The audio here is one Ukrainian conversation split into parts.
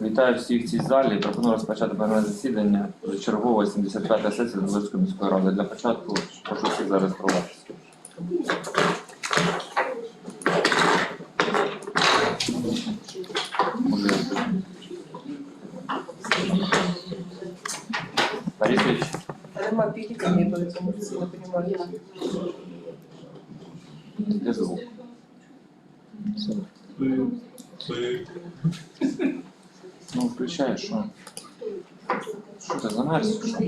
Вітаю всіх в цій залі. Пропоную розпочати пленарне засідання чергової 75 сесії Новосибірської міської ради. Для початку прошу всіх зареєструватися. Борисович, Нема пикета не что не понимаю. де звук? Ну, включаєш, що? Що ти замерз? що?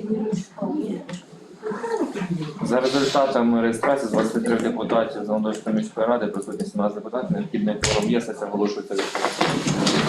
За результатами реєстрації з 23 депутатів Заводоцької міської ради присутні 17 депутатів, необхідний форум є, сесія оголошується відкритою.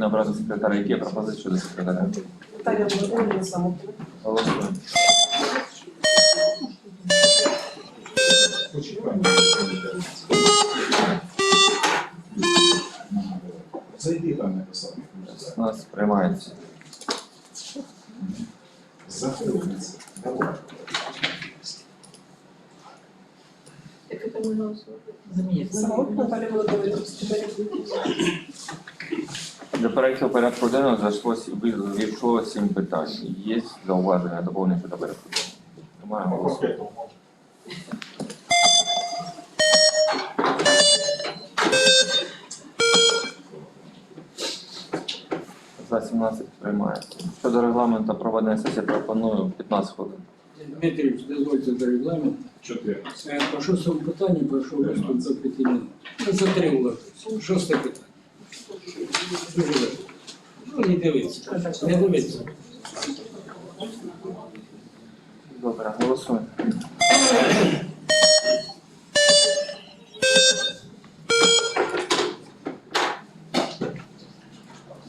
Засідання необхідно секретаря. Які пропозиції щодо секретаря? Таня Володимирівна саму. Голосуємо. Зайди там написав. У нас приймається. Заходиться. Давай. Як це ми голосуємо? Замість. Саму Наталя Володимирівна. До проекту порядку денного зайшло війшло сім питань. Є зауваження доповнення до порядку денного? Немає голосу. За 17 приймається. Щодо регламенту проведення сесії пропоную 15 хвилин. Дмитрійович, дозвольте до регламенту. Чотири. Е, По шостому питанню прошу виступ до п'яти минут. Ну, За три. Шосте питання. Ну, не дивіться. Не дивіться. Добре, голосуємо.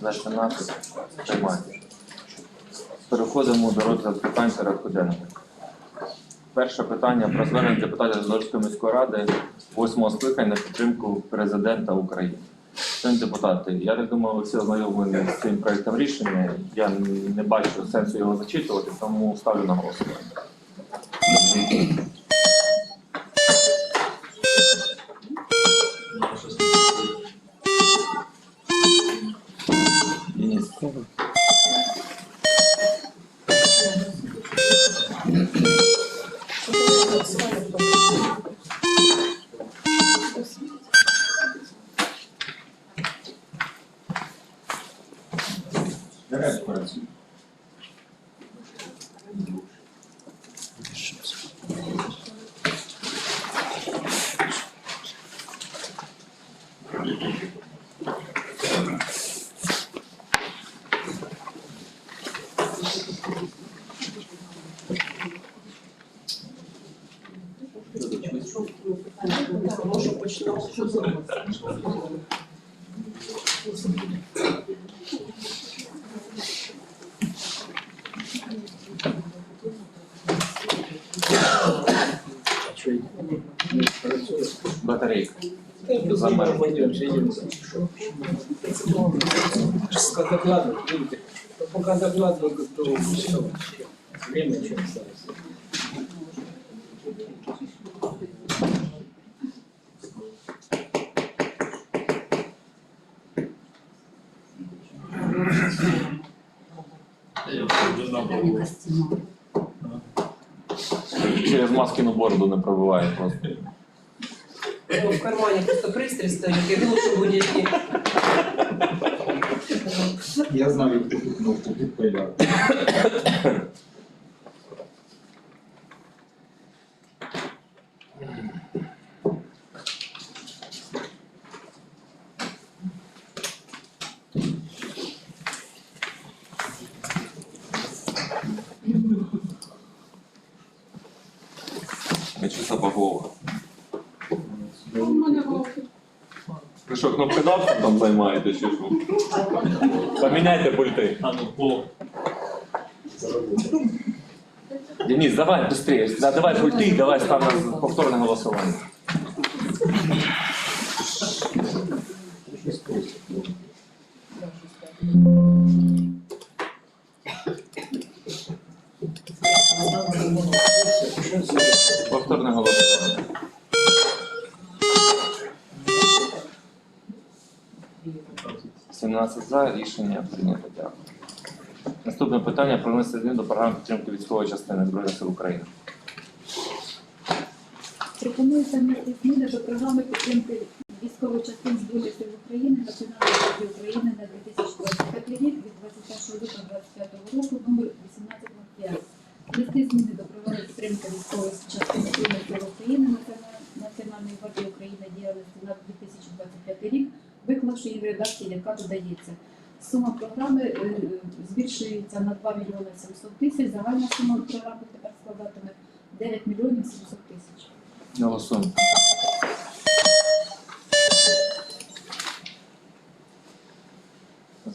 За 17 приймається. Переходимо до розгляду питань порядку денного. Перше питання про звернення депутатів Зорської міської ради восьмого скликання на підтримку президента України. Шановні депутати, я так думаю, ви всі ознайомлені з цим проектом рішення. Я не бачу сенсу його зачитувати, тому ставлю на голосування. Денис. Давай працюй. Може почнемо. Що й не працює. Батарея рік. Та За тут мене. Пойдемте, идемте. Как докладывать, видите? То Пока докладывают, то все. Время еще осталось. Через маскину бороду не пробиває просто. Ну, В кармані просто пристрій стоїть, і глушу будь-які. Я знаю, яку тут кнопку тут Вячеслав Павлова. Ви що, кнопкодавством там займаєте чи що? Поміняйте пульти. А ну, по. Денис, давай быстрее. Да, давай пульти і давай став на повторне голосування. 17 за. Рішення прийнято. Дякую. Наступне питання про внесення змін до програми підтримки військової частини Збройних сил України. Пропонується внести зміни до програми підтримки військових частин Збройних сил України Національної раді України на 2025 рік від 21 лютого 2025 року номер 1805. Внести зміни до програми підтримки військової частини Збройних сил України Національної гвардії України діяльності на 2025 рік виклавши її в редакції, яка додається. Сума програми е, збільшується на 2 мільйони 700 тисяч. Загальна сума програми тепер складатиме 9 мільйонів 700 тисяч. Голосуємо.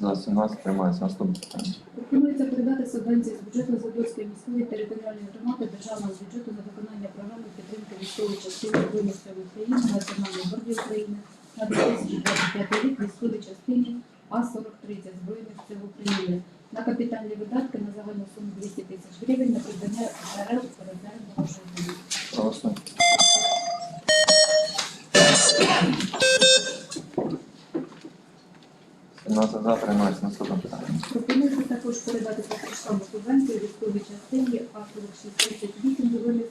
За 17 приймається наступне питання. Пропонується передати субвенції з бюджету Задорської міської територіальної громади державного бюджету на виконання програми підтримки військової частини Збройних сил України Національної гвардії України на 2025 рік військовій частині А-4030 Збройних сил України на капітальні видатки на загальну суму 200 тисяч гривень на придбання РЛ резервного живлення. Голосуємо. Сімнадцять за приймається наступне питання. Пропонується також передати безкоштовну субвенцію військовій частині А4638 Збройних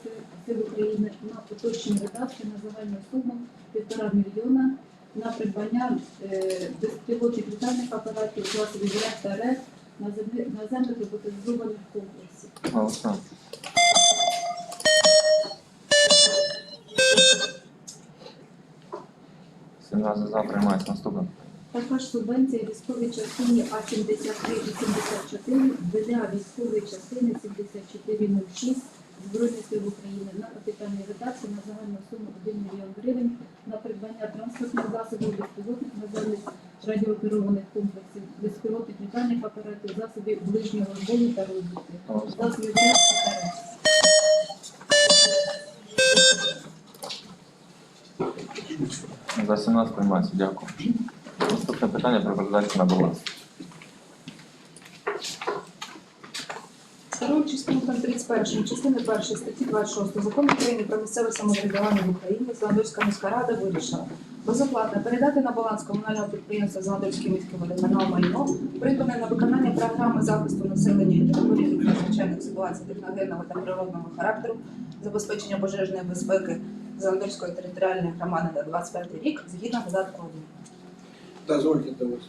сил- України на поточні видатки на загальну суму півтора мільйона на придбання е, безпілотних літальних апаратів, засобів РЕП та РЕП на наземних роботизованих комплексів. Голосуємо. За приймається наступне. Також субвенція військовій частині А7384 для військової частини 7406 Збройних сил України на капітальні видатки на загальну суму 1 мільйон гривень на придбання транспортних засобів, безпілотних наземних радіокерованих комплексів, безпілотних літальних апаратів, засобів ближнього бою та розвідки, засобів. За 17 приймається. Дякую. Наступне питання про передачу на баланс. 31 частини 1 статті 26 Закону України про місцеве самоврядування в Україні, Зеленодольська міська рада вирішила безоплатно передати на баланс комунального підприємства Зеленодольський міський водоканал майно, придбане на виконання програми захисту населення і території від надзвичайних ситуацій техногенного та природного характеру, забезпечення пожежної безпеки Зеленодольської територіальної громади на 25 рік згідно додатку 1. Дозвольте до вас.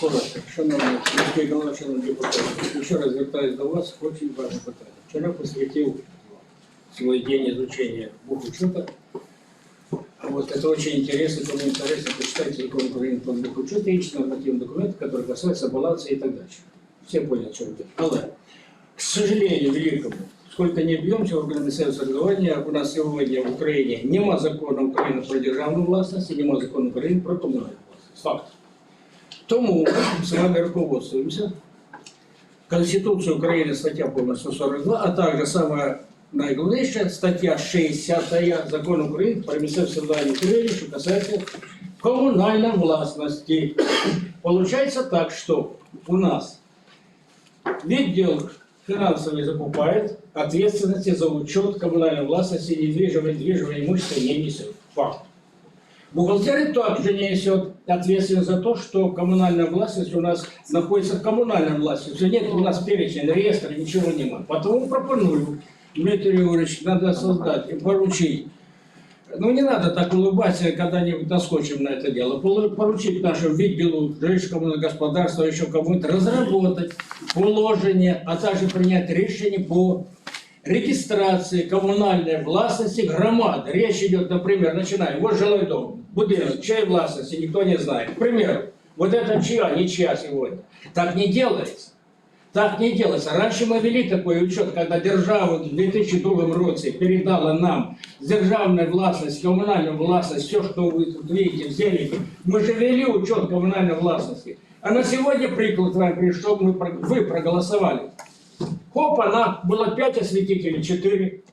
Коротко, шановні міський голова, шановні депутати, ще раз звертаюся до вас, очень важне питання. Вчора посвятив свой день изучения бухучета. А вот это очень интересно, кому интересно, почитайте закон Украины по бухучету, есть нормативный документ, который касается баланса и так дальше. Все поняли, о чем это. Але, к сожалению, великому, сколько не бьемся в органы самоврядування, у нас сегодня в Украине нема закона України про державну власність, і нема закону України про комунальну власність. Факт. Тому ми з вами руководствуємося Конституцию Украины, статья, по 142, а также самая найголовніше стаття 60 закону України про місцеве самоврядування України, що касається комунальної власності. Получается так, что у нас відділ финансовый закупает, ответственности за учет коммунальной властности недвижимого и недвижимого имущества не несет. Факт. Бухгалтерия также несет ответственность за то, что коммунальная властность у нас находится в коммунальной власти. Уже нет у нас перечня, реестра, ничего нема. Потому пропоную, Дмитрий Юрьевич, надо создать и поручить ну, не надо так улыбаться, когда-нибудь наскочим на это дело. Поручить нашему відділу жилищного господарства, еще кому-то разработать положение, а также принять решение по регистрации коммунальной властности громад. Речь идет, например, начинаем, вот жилой дом, будинок, чьей властности, никто не знает. К примеру, вот это чья, не чья сегодня. Так не делается. Так не делается. Раньше мы вели такой учет, когда держава в 2002 році передала нам с державной коммунальную властность, все, что вы тут видите в зелени, мы же вели учет коммунальной властности. А на сегодня приклад вам пришел, мы, вы проголосовали. Хоп, она, было 5 осветителей, 4.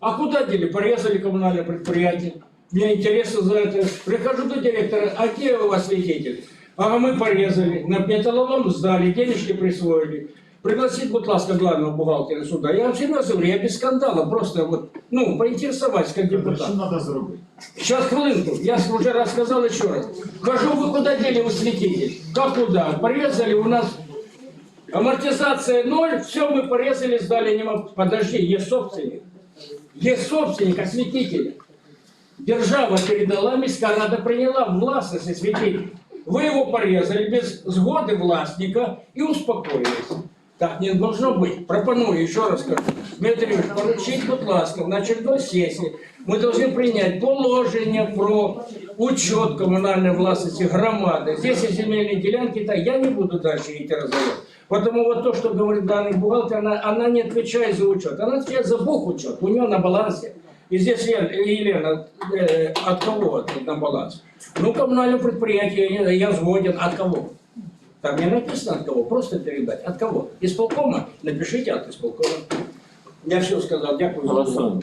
А куда дели? Порезали коммунальное предприятие. Мне интересно за это. Прихожу до директора, а где у вас свидетель? А мы порезали, на металлолом сдали, денежки присвоили. Пригласить, будь ласка, главного бухгалтера сюда. Я вам серьезно говорю, я без скандала, просто вот, ну, поинтересоваться как депутат. Що треба зробити? Сейчас, хвилинку, я уже рассказал еще раз. Хожу, вы куда дели высветитель? Как куда? Порезали у нас амортизация ноль, все мы порезали, сдали, не могу. Подожди, есть собственник. Есть собственник осветителя. Держава передала, міська рада приняла властность осветитель. Вы его порезали без сгоды властника и успокоились. Так не должно быть. Пропоную, еще раз скажу. Дмитрий Ильич, поручить, будь ласка, на очередной сессии мы должны принять положение про учет коммунальной властности громады. Здесь и земельные делянки, так я не буду дальше идти разговор. Потому вот то, что говорит данный бухгалтер, она, она не отвечает за учет, она отвечает за бухучет, у нее на балансе. И здесь Лен- Елена, э, от кого это на баланс? Ну, коммунальное предприятие, я, сгоден, от кого? Там не написано от кого, просто передать. От кого? Исполкома? Напишите от исполкома. Я все сказал, дякую за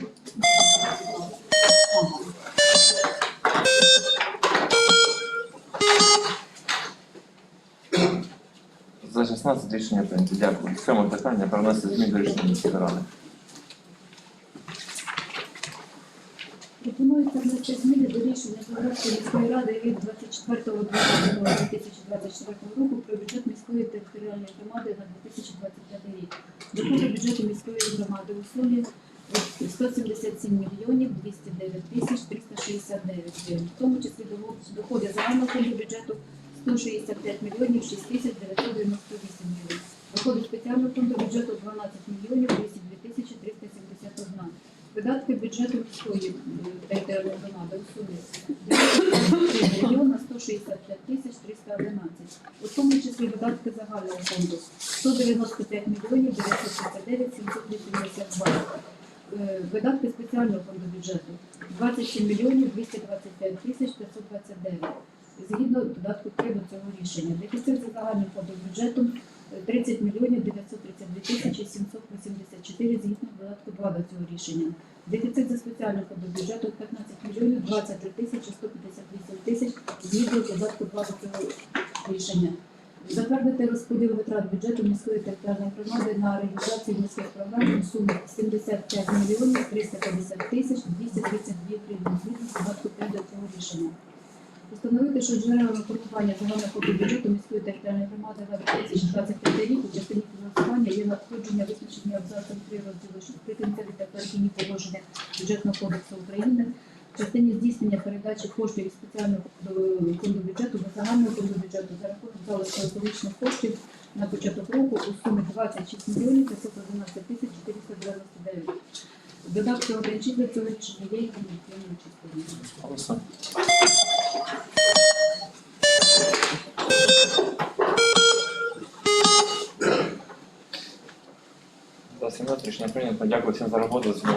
16 рішення прийнято. Дякую. Сьоме питання про внесення змін до рішення міської ради. Пропонується внести зміни до рішення Житомирської міської ради від 24.12.2024 року про бюджет міської територіальної громади на 2025 рік. Доходи бюджету міської громади у сумі 177 мільйонів 209 тисяч 369 гривень, в тому числі доходи загального фонду бюджету 165 мільйонів 6 тисяч 998 гривень. Доходи спеціального фонду бюджету 12 мільйонів 202 тисячі 371 Видатки бюджету міської територіальної громади у сумі 93 мільйона 165 тисяч 311. У тому числі видатки загального фонду 195 мільйонів 939 782. Е, Видатки спеціального фонду бюджету 27 мільйонів 225 тисяч 529. Згідно додатку 3 до цього рішення. Дефіцит за загальним фондом бюджету е, 30 мільйонів 932 тисячі 784 згідно додатку 2 до цього рішення. Дефіцит за спеціальним фондом бюджету 15 мільйонів 23 тисячі 158 тисяч згідно додатку 2 до цього рішення. Затвердити розподіл витрат бюджету міської територіальної громади на реалізацію міських програм у сумі 75 мільйонів 350 тисяч 232 гривень згідно додатку 5 до цього рішення. Встановити, що джерелами формування загального бюджету міської територіальної громади на 2025 рік у частині фінансування є надходження визначені абзацом 3 розділу 6 прикінцеві та перехідні положення бюджетного кодексу України в частині здійснення передачі коштів із спеціального е, фонду бюджету до загального фонду бюджету за рахунок залишку екологічних коштів на початок року у сумі 26 мільйонів 511 тисяч 499. Додатки один для цього рішення є і. Голосуємо. За 17 рішення прийнято. Дякую всім за роботу. За